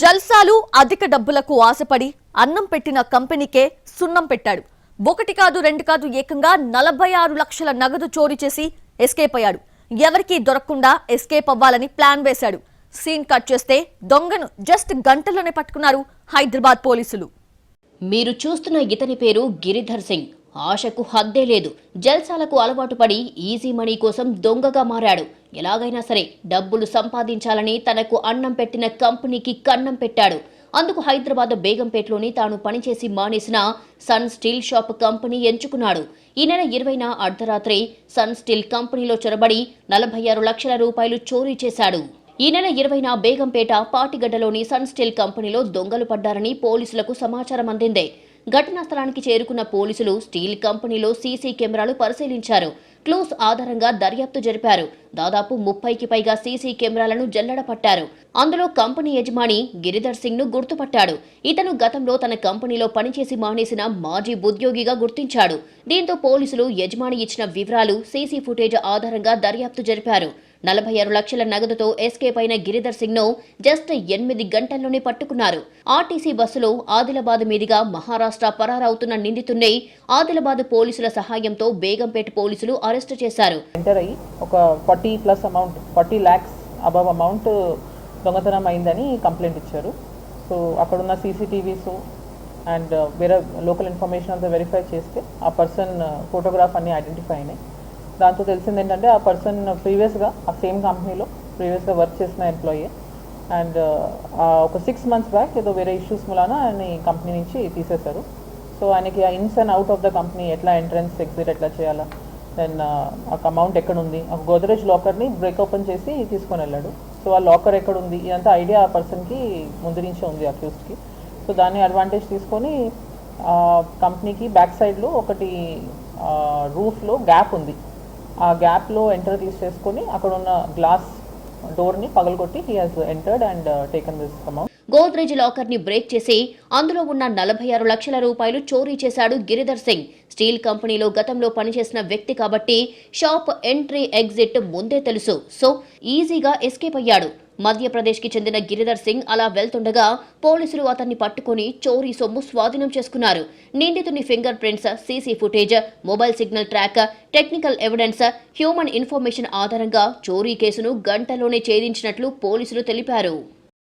జల్సాలు అధిక డబ్బులకు ఆశపడి అన్నం పెట్టిన కంపెనీకే సున్నం పెట్టాడు. ఒకటి కాదు రెండు కాదు ఏకంగా నలభై ఆరు లక్షల నగదు చోరీ చేసి ఎస్కేప్ అయ్యాడు. ఎవరికీ దొరకకుండా ఎస్కేప్ అవ్వాలని ప్లాన్ వేశాడు. సీన్ కట్ చేస్తే దొంగను జస్ట్ గంటల్లోనే పట్టుకున్నారు హైదరాబాద్ పోలీసులు. మీరు చూస్తున్న ఇతని పేరు గిరిధర్ సింగ్. ఆశకు హద్దే లేదు. జల్సాలకు అలవాటు పడి ఈజీ మనీ కోసం దొంగగా మారాడు. ఎలాగైనా సరే డబ్బులు సంపాదించాలని తనకు అన్నం పెట్టిన కంపెనీకి కన్నం పెట్టాడు. అందుకు హైదరాబాద్ బేగంపేటలోని తాను పనిచేసి మానేసిన సన్ స్టీల్ షాప్ కంపెనీ ఎంచుకున్నాడు. ఈ నెల ఇరవైన అర్ధరాత్రి సన్ స్టీల్ కంపెనీలో చొరబడి నలభై ఆరు లక్షల రూపాయలు చోరీ చేశాడు. ఈ నెల ఇరవైన బేగంపేట పాటిగడ్డలోని సన్ స్టీల్ కంపెనీలో దొంగలు పడ్డారని పోలీసులకు సమాచారం అందింది. ఘటనా స్థలానికి చేరుకున్న పోలీసులు స్టీల్ కంపెనీలో సీసీ కెమెరాలు పరిశీలించారు. క్లోజ్ ఆధారంగా దర్యాప్తు జరిపారు. దాదాపు ముప్పైకి పైగా సీసీ కెమెరాలను జల్లడ పట్టారు. అందులో కంపెనీ యజమాని గిరిధర్ సింగ్ను గుర్తుపట్టాడు. ఇతను గతంలో తన కంపెనీలో పనిచేసి మానేసిన మాజీ ఉద్యోగిగా గుర్తించాడు. దీంతో పోలీసులు యజమాని ఇచ్చిన వివరాలు సీసీ ఫుటేజ్ ఆధారంగా దర్యాప్తు జరిపారు. నలభై ఆరు లక్షల నగదుతో ఎస్కేప్ అయిన గిరిధర్ సింగ్ను జస్ట్ ఎనిమిది గంటల్లోనే పట్టుకున్నారు. ఆర్టీసీ బస్సులో ఆదిలాబాద్ మీదుగా మహారాష్ట్ర పరారవుతున్న నిందితున్నే ఆదిలాబాద్ పోలీసుల సహాయంతో బేగంపేట పోలీసులు అరెస్టు చేశారు. అయ్యి ఒక forty plus amount forty lakhs above amount దొంగతనం అయిందని కంప్లైంట్ ఇచ్చారు. సో అక్కడున్న సీసీటీవీస్ అండ్ వేరే లోకల్ ఇన్ఫర్మేషన్ అంతా వెరిఫై చేస్తే ఆ పర్సన్ ఫోటోగ్రాఫ్ అన్ని ఐడెంటిఫై అయినాయి. దాంతో తెలిసింది ఏంటంటే ఆ పర్సన్ ప్రీవియస్గా ఆ సేమ్ కంపెనీలో ప్రీవియస్గా వర్క్ చేసిన ఎంప్లాయీ అండ్ ఒక సిక్స్ మంత్స్ బ్యాక్ ఏదో వేరే ఇష్యూస్ మూలాన ఆయన కంపెనీ నుంచి తీసేశారు. సో ఆయనకి ఆ ins and out of the company ఎట్లా ఎంట్రన్స్ ఎగ్జిట్ ఎట్లా చేయాలా? దెన్ ఒక అమౌంట్ ఎక్కడ ఉంది ఒక గోదరేజ్ లాకర్ని బ్రేక్ ఓపెన్ చేసి తీసుకొని వెళ్ళాడు. సో ఆ లాకర్ ఎక్కడ ఉంది ఇదంతా ఐడియా ఆ పర్సన్కి ముందు నుంచే ఉంది అక్యూస్డ్కి సో దాన్ని అడ్వాంటేజ్ తీసుకొని కంపెనీకి బ్యాక్ సైడ్లో ఒకటి రూఫ్లో గ్యాప్ ఉంది. ఆ గ్యాప్లో ఎంటర్ తీసేసుకొని అక్కడ ఉన్న గ్లాస్ డోర్ని పగలగొట్టి he has entered and taken this amount Godrej లాకర్ని break చేసి అందులో ఉన్న నలభై ఆరు లక్షల రూపాయలు చోరీ చేశాడు గిరిధర్ సింగ్. స్టీల్ కంపెనీలో గతంలో పనిచేసిన వ్యక్తి కాబట్టి షాప్ ఎంట్రీ ఎగ్జిట్ ముందే తెలుసు. సో ఈజీగా ఎస్కేప్ అయ్యాడు. మధ్యప్రదేశ్కి చెందిన గిరిధర్ సింగ్ అలా వెళ్తుండగా పోలీసులు అతన్ని పట్టుకుని చోరీ సొమ్ము స్వాధీనం చేసుకున్నారు. నిందితుని finger prints CC footage mobile signal track technical evidence human information ఆధారంగా చోరీ కేసును గంటలోనే ఛేదించినట్లు పోలీసులు తెలిపారు.